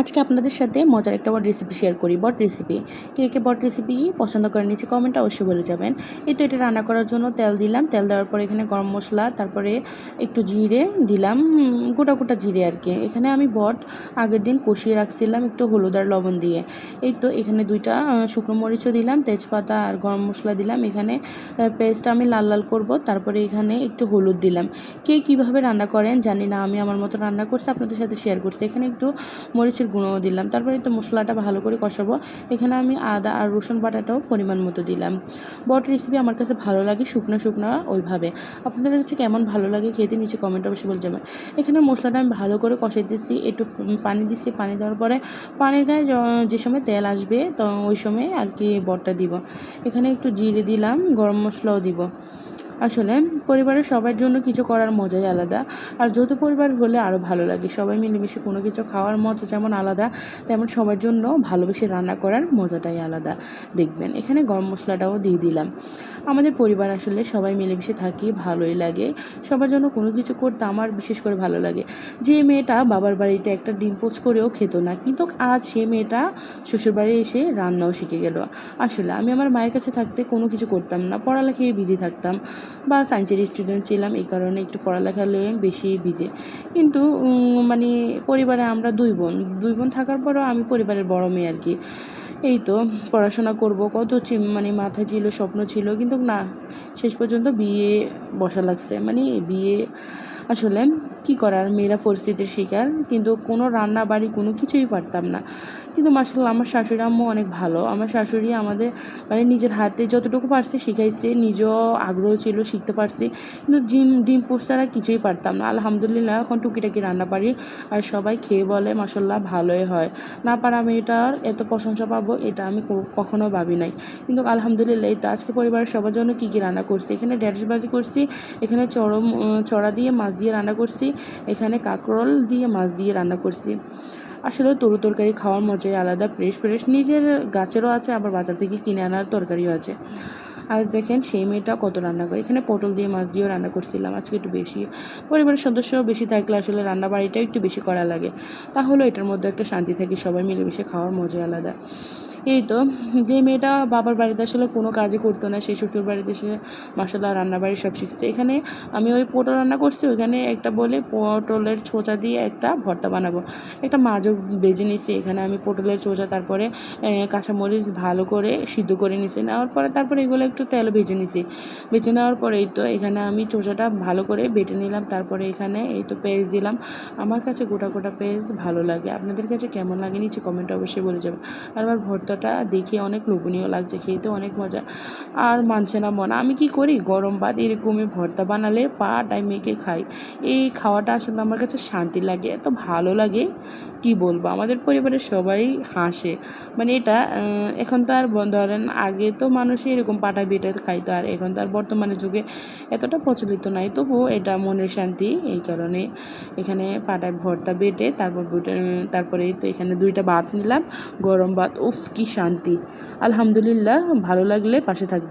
আজকে আপনাদের সাথে মজার একটা বট রেসিপি শেয়ার করি, বট রেসিপি কে কে বট রেসিপি পছন্দ করে নিচে কমেন্টে অবশ্যই বলে যাবেন। এই তো এটা রান্না করার জন্য তেল দিলাম, তেল দেওয়ার পরে এখানে গরম মশলা, তারপরে একটু জিরে দিলাম গোটা গোটা জিরে আর কি। এখানে আমি বট আগের দিন কষিয়ে রাখছিলাম একটু হলুদ আর লবণ দিয়ে। এই তো এখানে দুইটা শুকনো মরিচও দিলাম, তেজপাতা আর গরম মশলা দিলাম। এখানে পেস্টটা আমি লাল লাল করব, তারপরে এখানে একটু হলুদ দিলাম। কে কীভাবে রান্না করেন জানি না, আমি আমার মতো রান্না করছি, আপনাদের সাথে শেয়ার করছি। এখানে একটু মরিচের গুঁড়োও দিলাম। তারপরে তো মশলাটা ভালো করে কষাবো। এখানে আমি আদা আর রসুন বাটাটাও পরিমাণ মতো দিলাম। বট রেসিপি আমার কাছে ভালো লাগে শুকনো শুকনো ওইভাবে। আপনাদের কাছে কেমন ভালো লাগে খেতে নিচে কমেন্ট অবশ্যই বলে যাবেন এখানে মশলাটা আমি ভালো করে কষাই দিচ্ছি, একটু পানি দিচ্ছি। পানি দেওয়ার পরে পানির গায়ে যে সময় তেল আসবে, তো ওই সময় আর কি বটটা দিব। এখানে একটু জিরে দিলাম, গরম মশলাও দিব। আসলে পরিবারের সবার জন্য কিছু করার মজাই আলাদা। আর যৌথ পরিবার হলে আরও ভালো লাগে। সবাই মিলেমিশে কোনো কিছু খাওয়ার মজা যেমন আলাদা, তেমন সবার জন্য ভালোবেসে রান্না করার মজাটাই আলাদা। দেখবেন, এখানে গরম মশলাটাও দিয়ে দিলাম। আমাদের পরিবার আসলে সবাই মিলেমিশে থাকি, ভালোই লাগে। সবার জন্য কোনো কিছু করতে আমার বিশেষ করে ভালো লাগে। যে মেয়েটা বাবার বাড়িতে একটা ডিম পোচ করেও খেত না, কিন্তু আজ সে মেয়েটা শ্বশুরবাড়ি এসে রান্নাও শিখে গেল। আসলে আমি আমার মায়ের কাছে থাকতে কোনো কিছু করতাম না, পড়ালেখায় বিজি থাকতাম। বা সায়েন্সের স্টুডেন্ট ছিলাম, এই কারণে একটু পড়ালেখা নিয়ে বেশি বিজি কিন্তু মানে পরিবারে আমরা দুই বোন। দুই বোন থাকার পরেও আমি পরিবারের বড় মেয়ে আর কি। এই তো, পড়াশোনা করব। কত মানে মাথায় ছিল, স্বপ্ন ছিল, কিন্তু না, শেষ পর্যন্ত বিয়ে বসা লাগছে। মানে বিয়ে আসলে কি করার? মেয়েরা পরিস্থিতির শিকার, কিন্তু কোনো রান্না বাড়ি কোনো কিছুই পারতাম না। কিন্তু মাসাল্লাহ আমার শাশুড়ি আম্মু অনেক ভালো। আমার শাশুড়ি আমাদের মানে নিজের হাতে যতটুকু পারছে শিখাইছে, নিজেও আগ্রহ ছিল শিখতে পারছি। কিন্তু ডিম ডিম পোস্ট ছাড়া কিছুই পারতাম না। আলহামদুলিল্লাহ এখন টুকিটাকি রান্না পারি আর সবাই খেয়ে বলে মাসাল্লাহ ভালোই হয়। না পারা এটার এত প্রশংসা পাবো এটা আমি কখনো ভাবি নাই। কিন্তু আলহামদুলিল্লাহ এই তো আজকে পরিবারের সবার জন্য কী কী রান্না করছি? এখানে ঢেঁড়স ভাজি করছি, এখানে চরম চড়া দিয়ে মাছ দিয়ে রান্না করছি, এখানে কাঁকরোল দিয়ে মাছ দিয়ে রান্না করছি। আসলে তরু তরকারি খাওয়ার মজাই আলাদা। Fresh fresh. নিজের গাছেরও আছে, আবার বাজার থেকে কিনে আনার তরকারিও আছে। আজ দেখেন সেই মেয়েটা কত রান্না করে। এখানে পটল দিয়ে, মাছ দিয়েও রান্না করছিলাম, আজকে একটু বেশি। পরিবারের সদস্য বেশি থাকলে আসলে রান্না বাড়িটা একটু বেশি করা লাগে। তাহলে এটার মধ্যে একটা শান্তি থাকে, সবাই মিলেমিশে খাওয়ার মজা আলাদা। এই তো, যে মেয়েটা বাবার বাড়িতে আসলে কোনো কাজই করতো না সেই শ্বশুর বাড়িতে এসে মশলা রান্নাবাড়ি সব শিখছে। এখানে আমি ওই পটল রান্না করছি, ওইখানে একটা বলে পটলের ছোচা দিয়ে একটা ভর্তা বানাবো। একটা মাছও বেজে নিছি, এখানে আমি পটলের চোচা তারপরে কাঁচামরিচ ভালো করে সিদ্ধ করে নিছি। নেওয়ার পরে তারপরে এগুলো একটু তেল ভেজে নিছি। ভেজে নেওয়ার পরে এই তো এখানে আমি চোচাটা ভালো করে বেটে নিলাম, তারপরে এখানে এই তো পেঁয়াজ দিলাম। আমার কাছে গোটা গোটা পেঁয়াজ ভালো লাগে। আপনাদের কাছে কেমন লাগে নিচে কমেন্টে অবশ্যই বলে যাবেন। আর আমার ভর্তাটা দেখে অনেক লোভনীয় লাগছে, খেতে অনেক মজা। আর মানছে না মন। আমি কি করি? গরম ভাত, এরকমই ভর্তা বানালে পা পাটায় মেখে খাই। এই খাওয়াটা আসলে আমার কাছে শান্তি লাগে, এত ভালো লাগে। কি বলব? আমাদের পরিবারের সবাই হাসে। মানে এটা এখন তো আর ধরেন আগে তো মানুষই এরকম পাটা বেটে খাইতো। আর এখন তো আর বর্তমানে যুগে এতটা প্রচলিত নাই, তবুও এটা মনের শান্তি এই কারণে এখানে পাটায় ভর্তা বেটে তারপর তারপরে তো এখানে দুইটা ভাত নিলাম, গরম ভাত, উফ, কি শান্তি। আলহামদুলিল্লাহ, ভালো লাগলে পাশে থাকবে।